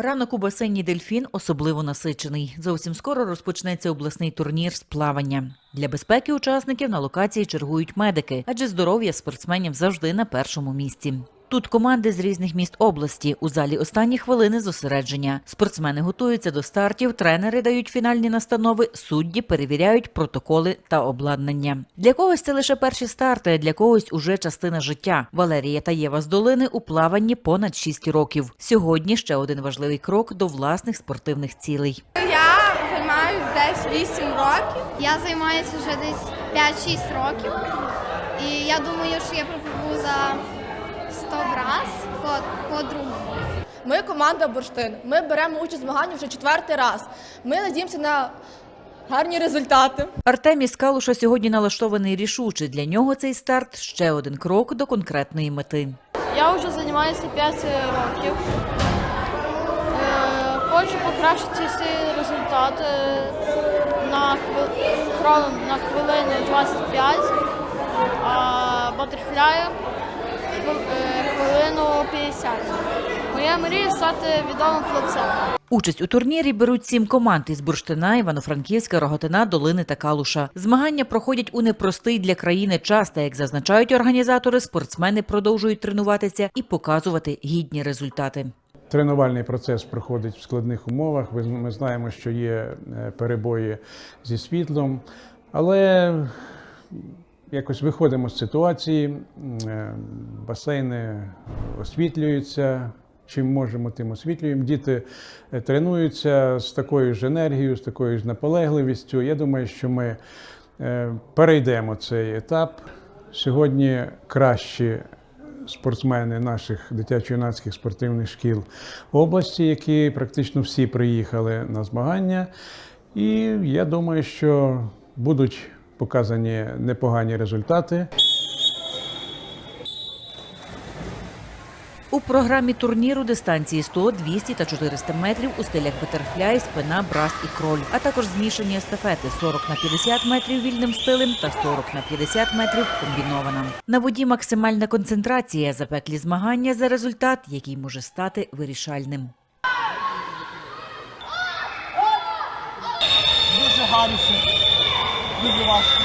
Ранок у басейні Дельфін особливо насичений. Зовсім скоро розпочнеться обласний турнір з плавання. Для безпеки учасників на локації чергують медики, адже здоров'я спортсменів завжди на першому місці. Тут команди з різних міст області. У залі останні хвилини зосередження. Спортсмени готуються до стартів, тренери дають фінальні настанови, судді перевіряють протоколи та обладнання. Для когось це лише перші старти, для когось уже частина життя. Валерія та Єва з долини у плаванні понад 6 років. Сьогодні ще один важливий крок до власних спортивних цілей. Я займаюся десь 8 років. Я займаюся вже десь 5-6 років. І я думаю, що я пропливу за 100 раз по, по-другому. Ми команда Бурштин. Ми беремо участь в змаганні вже четвертий раз. Ми надіємося на гарні результати. Артемій Скалуша сьогодні налаштований рішуче. Для нього цей старт ще один крок до конкретної мети. Я вже займаюся 5 років. Е, Хочу покращити свій результат е, на, хви- кролем на хвилину 25, а батерфляю хвилину 50. Моя мрія стати відомим хлопцем. Участь у турнірі беруть сім команд із Бурштина, Івано-Франківська, Роготина, Долини та Калуша. Змагання проходять у непростий для країни час, та як зазначають організатори, спортсмени продовжують тренуватися і показувати гідні результати. Тренувальний процес проходить в складних умовах. Ми знаємо, що є е, перебої зі світлом, але якось виходимо з ситуації, е, басейни освітлюються. Чим можемо, тим освітлюємо. Діти е, тренуються з такою ж енергією, з такою ж наполегливістю. Я думаю, що ми е, перейдемо цей етап. Сьогодні кращі спортсмени наших дитячо-юнацьких спортивних шкіл області, які практично всі приїхали на змагання. І я думаю, що будуть показані непогані результати. У програмі турніру дистанції 100, 200 та 400 метрів у стилях батерфляй, спина, брас і кроль, а також змішані естафети 40 на 50 метрів вільним стилем та 40 на 50 метрів комбінована. На воді максимальна концентрація, запеклі змагання за результат, який може стати вирішальним. Важко.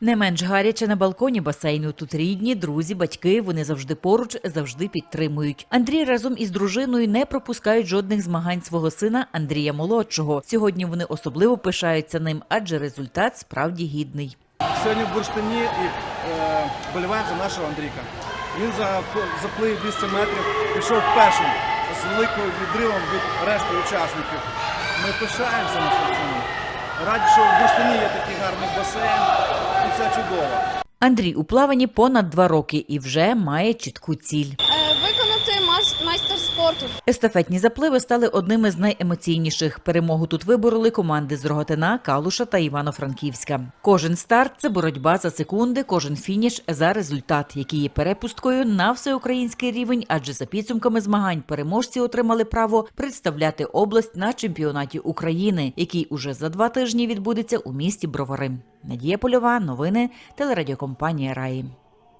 Не менш гаряче на балконі басейну. Тут рідні, друзі, батьки. Вони завжди поруч, завжди підтримують. Андрій разом із дружиною не пропускають жодних змагань свого сина Андрія Молодшого. Сьогодні вони особливо пишаються ним, адже результат справді гідний. Сьогодні в Бурштині і е, боліваємо за нашого Андрійка. Він за заплив 200 метрів, пішов першим з великим відривом від решти учасників. Ми пишаємося на цьому. Раді, що в Бурштині є такий гарний басейн, і це чудово. Андрій у плаванні понад два роки і вже має чітку ціль. Майстер спорту. Естафетні запливи стали одними з найемоційніших. Перемогу тут вибороли команди з Роготина, Калуша та Івано-Франківська. Кожен старт це боротьба за секунди, кожен фініш за результат, який є перепусткою на всеукраїнський рівень, адже за підсумками змагань переможці отримали право представляти область на чемпіонаті України, який уже за два тижні відбудеться у місті Бровари. Надія Польова, новини, телерадіокомпанія Раї.